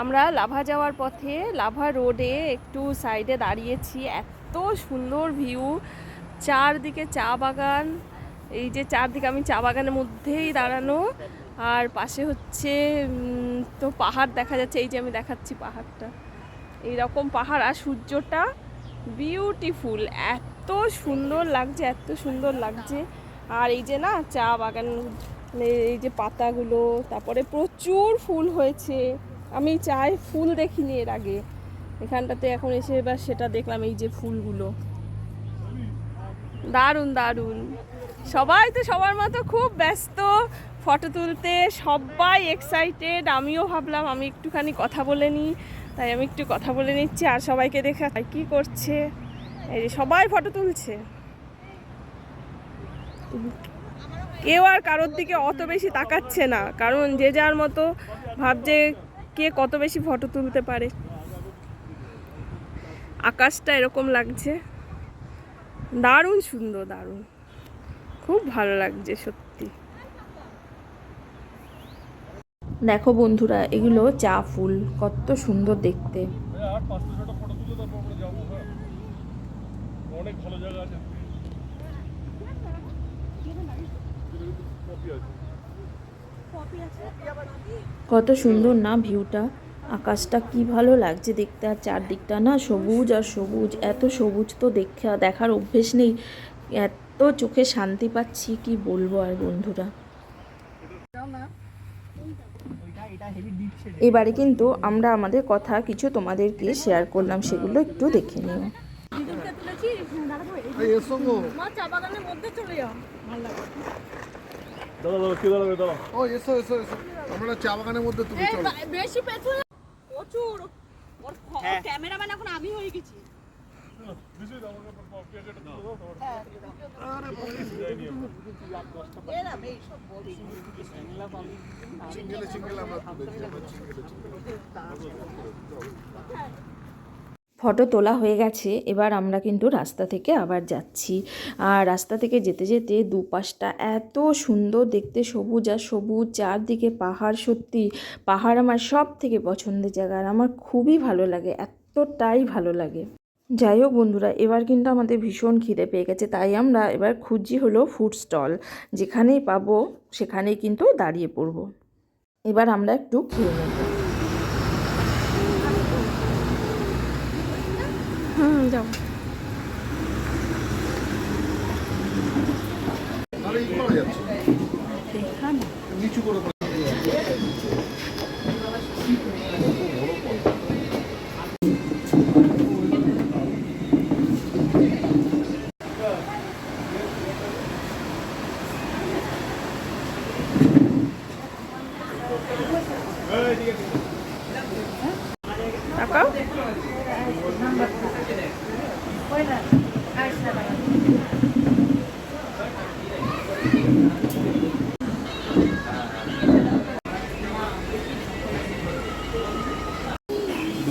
আমরা লাভা যাওয়ার পথে লাভা রোডে একটু সাইডে দাঁড়িয়েছি, এত সুন্দর ভিউ। চারদিকে চা বাগান, এই যে চারদিকে আমি চা বাগানের মধ্যেই দাঁড়ানো। আর পাশে হচ্ছে তো পাহাড় দেখা যাচ্ছে, এই যে আমি দেখাচ্ছি পাহাড়টা। এই রকম পাহাড় আর সূর্যটা বিউটিফুল এত সুন্দর লাগছে, এত সুন্দর লাগছে। আর এই যে না, চা বাগান, এই যে পাতাগুলো, তারপরে প্রচুর ফুল হয়েছে। আমি চাই ফুল দেখিনি এর আগে। এখানটাতে এখন এসে এবার সেটা দেখলাম, এই যে ফুলগুলো। দারুণ দারুণ। সবাই তো সবার মতো খুব ব্যস্ত ফটো তুলতে, সবাই এক্সাইটেড আমিও ভাবলাম আমি একটুখানি কথা বলে নিই, তাই আমি একটু কথা বলে নিচ্ছি আর সবাইকে দেখা কি করছে। এই যে সবাই ফটো তুলছে। কেউ আর কারোর দিকে অত বেশি তাকাচ্ছে না, কারণ যে যার মতো ভাবছে কে কত বেশি ফটো তুলতে পারে? আকাশটা এরকম লাগছে। দারুণ সুন্দর দারুণ। খুব ভালো লাগছে সত্যি। দেখো বন্ধুরা এগুলো চা ফুল। কত সুন্দর দেখতে। অনেক ভালো জায়গা আছে। কত সুন্দর না ভিউটা। আকাশটা কি ভালো লাগছে দেখতে আর চারদিকটা না সবুজ আর সবুজ। এত সবুজ তো দেখা দেখার অভ্যেস নেই। এত চোখে শান্তি পাচ্ছি কি বলব আর বন্ধুরা। এবারে কিন্তু আমরা আমাদের কথা কিছু তোমাদেরকে শেয়ার করলাম সেগুলো একটু দেখে নিও। এই এসো গো। দাদা দাদা কে দাঁড়াবে? দাঁড়া ও এসো এসো এসো। আমরা চা বাগানের মধ্যে তুমি চলো। বেশি পেছনে প্রচুর। ওর ক্যামেরাম্যান এখন আমি হয়ে গেছি। আমরা চিঙ্গেলে চিঙ্গেলে ফটো তোলা হয়ে গেছে, এবার আমরা কিন্তু রাস্তা থেকে আবার যাচ্ছি। আর রাস্তা থেকে যেতে যেতে দুপাশটা এত সুন্দর দেখতে, সবুজ আর সবুজ, চারদিকে পাহাড় সত্যি, পাহাড় আমার সব থেকে পছন্দের জায়গা আর আমার খুবই ভালো লাগে, এতটাই ভালো লাগে। যাই হোক বন্ধুরা, এবার কিন্তু আমাদের ভীষণ খিদে পেয়ে গেছে, তাই আমরা এবার খুঁজি হলো ফুড স্টল যেখানেই পাবো সেখানেই কিন্তু দাঁড়িয়ে পড়ব। এবার আমরা একটু খেয়ে নেব। হুম যাও তাহলে ই করা যাচ্ছে নিচু করে করা তাকাও কিন্তু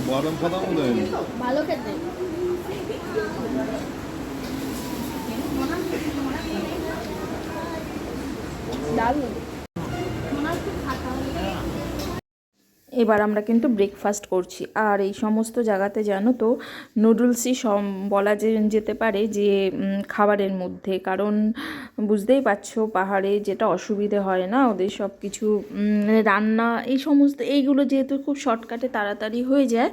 বাদাম ফাদাম দেয় ভালো খেতে। দারুণ। এবার আমরা কিন্তু ব্রেকফাস্ট করছি। আর এই সমস্ত জায়গাতে জানো তো নুডলসই বলা যে, যেতে পারে যে খাবারের মধ্যে। কারণ বুঝতেই পারছ, পাহাড়ে যেটা অসুবিধে হয় না, ওদের সব কিছু রান্না, এই সমস্ত, এইগুলো যেহেতু খুব শর্টকাটে তাড়াতাড়ি হয়ে যায়,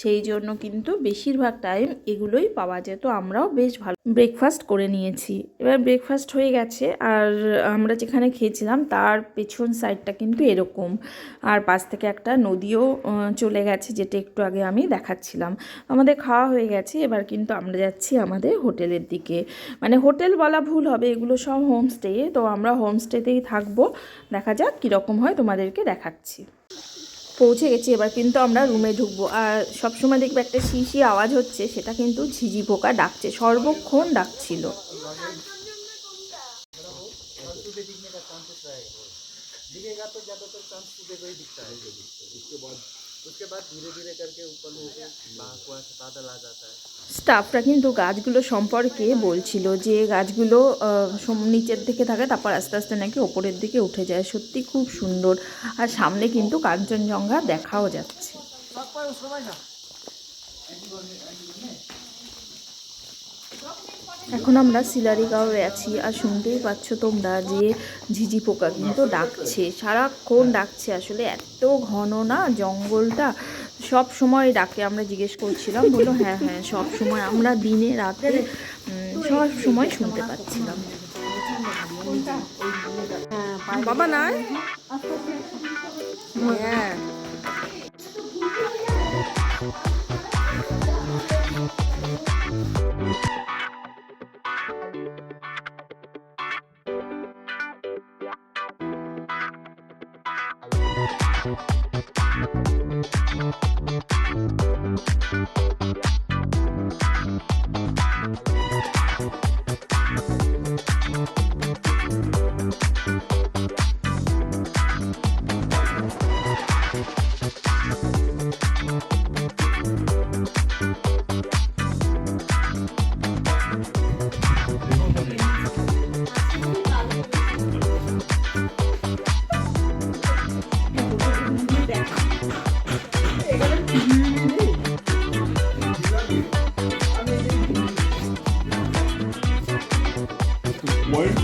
সেই জন্য কিন্তু বেশিরভাগ টাইম এগুলোই পাওয়া যেত আমরাও বেশ ভালো ব্রেকফাস্ট করে নিয়েছি। এবার ব্রেকফাস্ট হয়ে গেছে আর আমরা যেখানে খেয়েছিলাম তার পেছন সাইডটা কিন্তু এরকম। আর পাশ থেকে একটা নদীও চলে গেছে যেটা একটু আগে আমি দেখাচ্ছিলাম। আমাদের খাওয়া হয়ে গেছে, এবার কিন্তু আমরা যাচ্ছি আমাদের হোটেলের দিকে। মানে হোটেল বলা ভুল হবে, এগুলো সব হোমস্টে তো আমরা হোমস্টেতেই থাকব। দেখা যাক কীরকম হয়, তোমাদেরকে দেখাচ্ছি। পৌঁছে গেছি, এবার কিন্তু আমরা রুমে ঢুকবো। আর সবসময় দেখব একটা শিশি আওয়াজ হচ্ছে, সেটা কিন্তু ঝিঝি পোকা ডাকছে, সর্বক্ষণ ডাকছিল। স্টাফরা কিন্তু গাছগুলো সম্পর্কে বলছিল যে গাছগুলো নিচের দিকে থাকে তারপর আস্তে আস্তে নাকি ওপরের দিকে উঠে যায়। সত্যি খুব সুন্দর। আর সামনে কিন্তু কাঞ্চনজঙ্ঘা দেখাও যাচ্ছে। এখন আমরা সিলারিগাঁওয়ে আছি আর শুনতেই পাচ্ছ তোমরা যে ঝিঝি পোকা কিন্তু ডাকছে। সারাক্ষণ ডাকছে আসলে, এত ঘন না জঙ্গলটা? সব সময় ডাকে, আমরা জিজ্ঞেস করছিলাম, বলল হ্যাঁ হ্যাঁ সব সময় আমরা দিনে রাতে সব সময় শুনতে পাচ্ছিলাম। বাবা নাই? হ্যাঁ।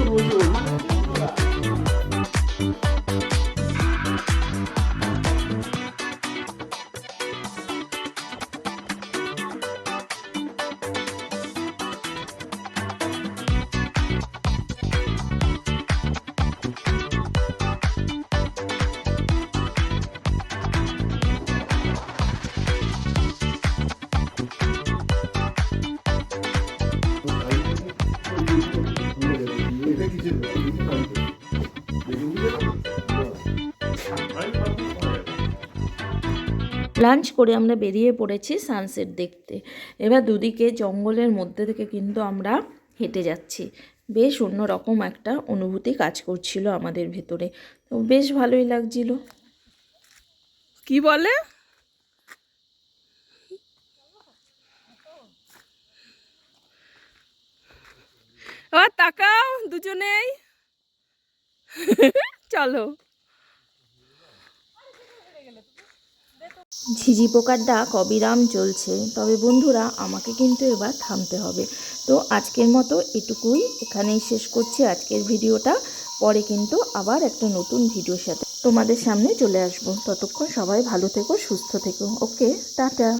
tudo. লাঞ্চ করে আমরা বেরিয়ে পড়েছি সানসেট দেখতে। এবার দুদিকে জঙ্গলের মধ্যে থেকে কিন্তু আমরা হেঁটে যাচ্ছি। বেশ অন্যরকম একটা অনুভূতি কাজ করছিল আমাদের ভেতরে। তো বেশ ভালোই লাগছিল। কি বলে? এবার তাকাও, দুজনেই। চলো। ঝিঝি পোকার ডাক অবিরাম চলছে তবে বন্ধুরা, আমাকে কিন্তু এবার থামতে হবে। তো আজকের মতো এটুকুই। এখানেই শেষ করছি আজকের ভিডিওটা। পরে কিন্তু আবার একটা নতুন ভিডিওর সাথে তোমাদের সামনে চলে আসব। ততক্ষণ সবাই ভালো থেকো, সুস্থ থেকো। Okay, tata.